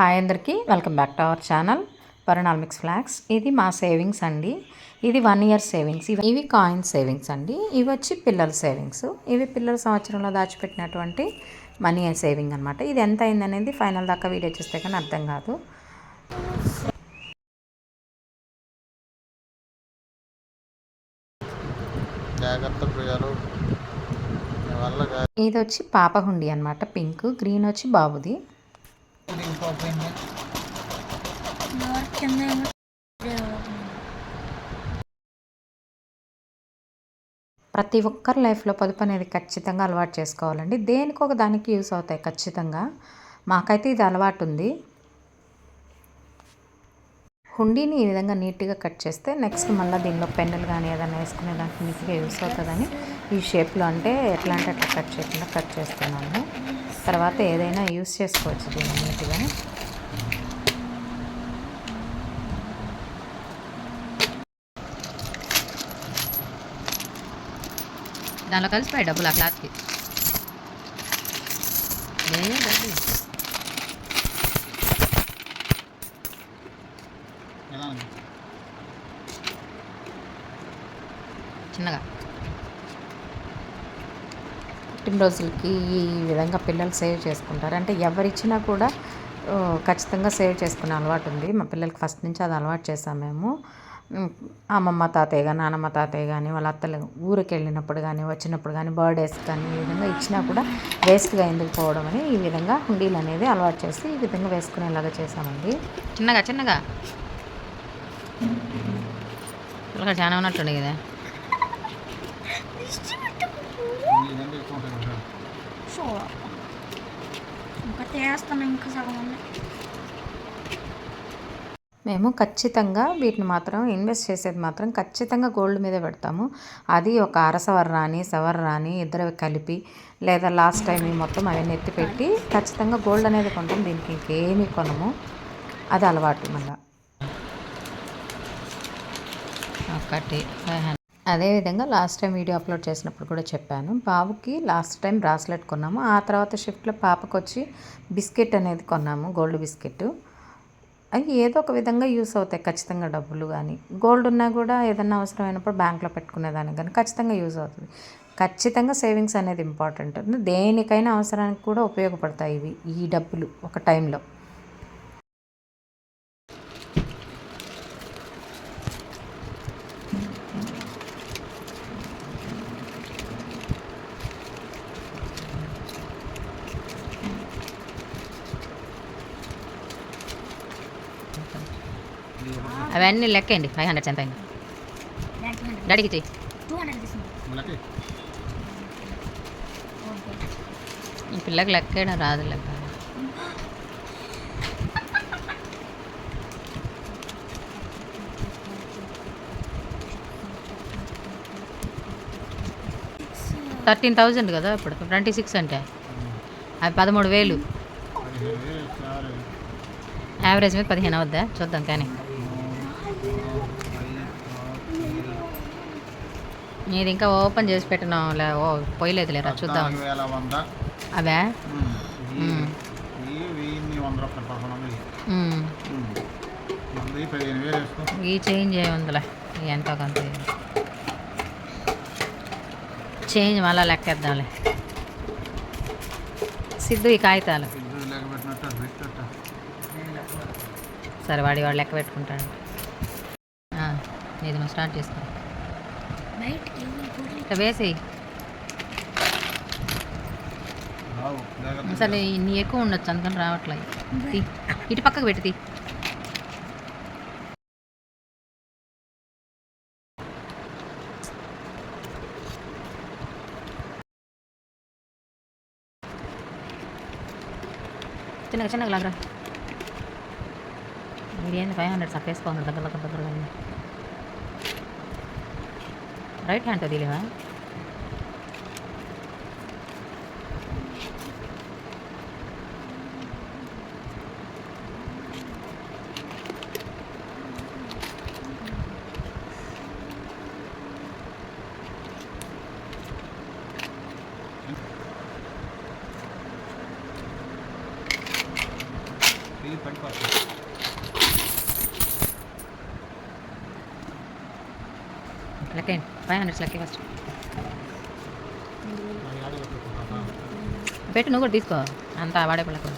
Hi అందరికీ. Welcome back to our channel పరణాల్మిక్స్ flags ఇది మా సేవింగ్స్ అండి. ఇది వన్ ఇయర్ సేవింగ్స్. ఇవి ఇవి కాయిన్ సేవింగ్స్ అండి. ఇవి వచ్చి పిల్లల సేవింగ్స్. ఇవి పిల్లల సంవత్సరంలో దాచిపెట్టినటువంటి మనీ సేవింగ్ అనమాట ఇది ఎంత అయిందనేది ఫైనల్ దాకా వీడియో చూస్తే కానీ అర్థం కాదు. జాగ్రత్త ప్రియాలు. మీ వల్ల కాదు. ఇది వచ్చి పాప హుండి అనమాట పింక్. గ్రీన్ వచ్చి బాబుది. ప్రతి ఒక్కరి లైఫ్లో పొదుపు అనేది ఖచ్చితంగా అలవాటు చేసుకోవాలండి. దేనికి ఒక దానికి యూస్ అవుతాయి? ఖచ్చితంగా మాకైతే ఇది అలవాటు ఉంది. హుండీని ఈ విధంగా నీట్గా కట్ చేస్తే నెక్స్ట్ మళ్ళీ దీనిలో పెన్నులు కానీ ఏదైనా వేసుకునే దానికి నీట్గా యూస్ అవుతుందని ఈ షేప్లో అంటే ఎట్లా అంటే అట్లా కట్ చేయకుండా కట్ చేస్తున్నాము. తర్వాత ఏదైనా యూస్ చేసుకోవచ్చు దీన్ని నీట్గా. దానిలో కలిసిపోయాయి డబ్బులు ఆ క్లాత్కి? చిన్నగా. పుట్టినరోజులకి ఈ విధంగా పిల్లలు సేవ్ చేసుకుంటారు. అంటే ఎవరిచ్చినా కూడా ఖచ్చితంగా సేవ్ చేసుకునే అలవాటు ఉంది. మా పిల్లలకి ఫస్ట్ నుంచి అది అలవాటు చేసాం మేము. అమ్మమ్మ తాతయ్య కానీ నానమ్మ తాతయ్య కానీ వాళ్ళ అత్తలు ఊరికి వెళ్ళినప్పుడు కానీ వచ్చినప్పుడు కానీ బర్త్డేస్ కానీ ఈ విధంగా ఇచ్చినా కూడా వేస్ట్గా ఎందుకు పోవడం అని ఈ విధంగా హుండీలు అనేది అలవాటు చేసి ఈ విధంగా వేసుకునేలాగా చేసామండి చిన్నగా చిన్నగా. పిల్లగా చాలా ఉన్నట్టుండే కదా నీదంటే ఎక్కువ ఉంటుంది కదా. సో ఇంకా చేస్తాను ఇంకా సగం ఉన్నాయి మేము ఖచ్చితంగా వీటిని మాత్రం ఇన్వెస్ట్ చేసేది మాత్రం ఖచ్చితంగా గోల్డ్ మీదే పెడతాము. అది ఒక అర సవర్ రాని సవర్ రాని ఇద్దరు కలిపి లేదా లాస్ట్ టైం మొత్తం అవన్నీ ఎత్తి పెట్టి ఖచ్చితంగా గోల్డ్ అనేది కొంటాం దీనికి ఇంకేమీ కొనము. అది అలవాటు మళ్ళీ. ఒకటి ఫైవ్ అదేవిధంగా లాస్ట్ టైం వీడియో అప్లోడ్ చేసినప్పుడు కూడా చెప్పాను. బాబుకి లాస్ట్ టైం బ్రాస్లెట్ కొన్నాము. ఆ తర్వాత షిఫ్ట్లో పాపకు వచ్చి బిస్కెట్ అనేది కొన్నాము గోల్డ్ బిస్కెట్. అవి ఏదో ఒక విధంగా యూస్ అవుతాయి ఖచ్చితంగా డబ్బులు కానీ గోల్డ్ ఉన్నా కూడా ఏదన్నా అవసరమైనప్పుడు బ్యాంక్లో పెట్టుకునేదానికి కానీ ఖచ్చితంగా యూస్ అవుతుంది. ఖచ్చితంగా సేవింగ్స్ అనేది ఇంపార్టెంట్ దేనికైనా అవసరానికి కూడా ఉపయోగపడతాయి ఇవి ఈ డబ్బులు ఒక టైంలో అవన్నీ లెక్కండి ఫైవ్ హండ్రెడ్స్ ఎంత అయింది. హండ్రెడ్ డాడీకి హండ్రెడ్ మనకి ఈ పిల్లకి లెక్కేయడం రాదు లెక్క. థర్టీన్ థౌజండ్ కదా ఇప్పుడు. ట్వంటీ సిక్స్ అంటే. అవి పదమూడు వేలు. యావరేజ్ మీద పదిహేను అవుద్దా? చూద్దాం కానీ. మీరు ఇంకా ఓపెన్ చేసి పెట్టినాం లే ఓ పోయలేదు లేరా చూద్దాం. అవే. ఈ- చేంజ్ ఏముందిలే ఎంతో కొంత చేంజ్ మళ్ళా లెక్కేద్దాంలే. సిద్ధు ఈ కాగితాలు. సరే వాడి వాడు లెక్క పెట్టుకుంటాడు. ఇది నువ్వు స్టార్ట్ వెళ్ళి ఇట్లా వేసి రావు జాగ్రత్త సరే నీ ఎక్కువ ఉండొచ్చు అందుకని రావట్లే. ఇటు పక్కకు పెట్టి. చిన్నగా చిన్నగా లాగరా ఏంది ఫైవ్ హండ్రెడ్ సఫ్ వేసుకోండి దగ్గర దగ్గర దగ్గర రైట్ హ్యాండ్తో తీలేవా ఇది పడిపోతుంది లెక్కేయండి ఫైవ్ హండ్రెడ్స్ లెక్కే ఫస్ట్? పెట్టు నువ్వు కూడా తీసుకో. అంత వాడే తీస్తాడా?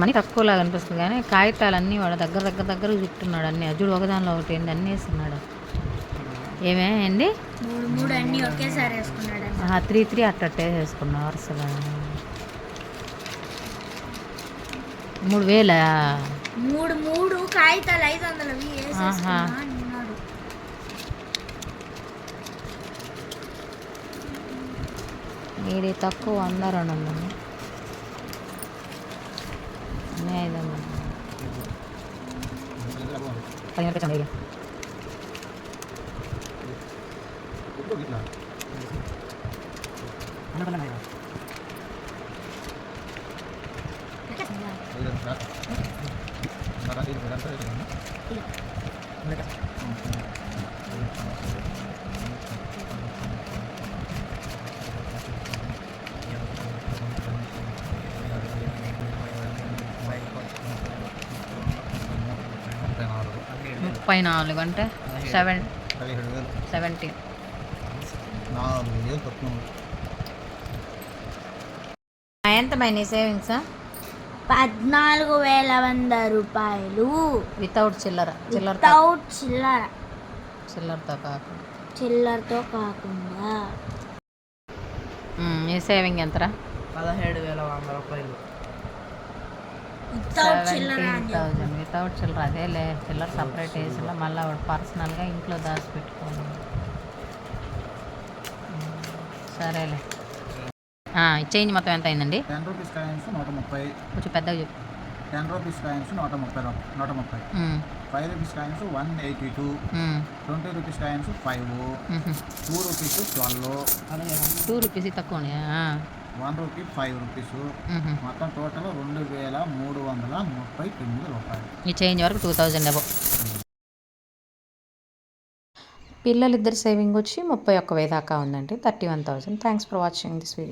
మనీ తక్కువలాగా అనిపిస్తుంది కానీ కాగితాలన్నీ వాడు దగ్గర దగ్గర దగ్గర చుట్టున్నాడు అన్నీ. అజుడు ఒకదానిలో ఒకటి ఏంది అన్నీ వేస్తున్నాడు. ఏమే అండి మూడు మూడు అన్నీ ఒకేసారి వేసుకున్నాడు త్రీ త్రీ అట్టట్టే వేసుకున్నా వరుసగా. మూడు వేలా మూడు మూడు కాగితాలు ఐదు వందలవి. అన్నాడు ఇది తక్కువ వంద రెండు వందలు అన్నీ ఐదు వందలు. పదిహేను రూపాయలు ఇక. ఇప్పుడు ఇట్లా. ఇదంతా. మరి ఇది ఇదంతా ఇదంతా. ముప్పై నాలుగు. ముప్పై నాలుగు అంటే సెవెన్ పదిహేడు వేలు. సెవెంటీన్ నాలుగు వేలు తక్కువ ఎంత నీ సేవింగ్స్? పద్నాలుగు వేల వంద రూపాయలు. వితౌట్ చిల్లర చిల్లర వితౌట్ చిల్లర. చిల్లరతో కాకుండా. చిల్లరతో కాకుండా. నీ సేవింగ్ ఎంతరా? పదహేడు వేల వంద రూపాయలు. వితౌట్ చిల్లర. థౌజండ్ వితౌట్ చిల్లర అదేలే చిల్లర సపరేట్ వేసిలా మళ్ళీ వాడు పర్సనల్గా ఇంట్లో దాచిపెట్టుకోవాలి. మ్మ్. సరేలే. చేంజ్ మొత్తం ఎంత అయిందండి? టెన్ రూపీస్ కాయిన్స్ నూట ముప్పై. కొంచెం పెద్దగా చెప్పు. టెన్ రూపీస్ కాయిన్స్ నూట ముప్పై నూట ముప్పై. Five rupees coins one eighty two. Twenty rupees coins five. Two rupees twelve. Two rupees తక్కువ వన్ రూపీ ఫైవ్ రూపీస్. మొత్తం టోటల్ రెండు వేల మూడు వందల ముప్పై తొమ్మిది రూపాయలు. ఈ చేంజ్ వరకు టూ థౌజండ్ అబో పిల్లలిద్దరి సేవింగ్ వచ్చి ముప్పై ఒక్క వే దాకా ఉందండి. Thirty one thousand. Thanks for watching this video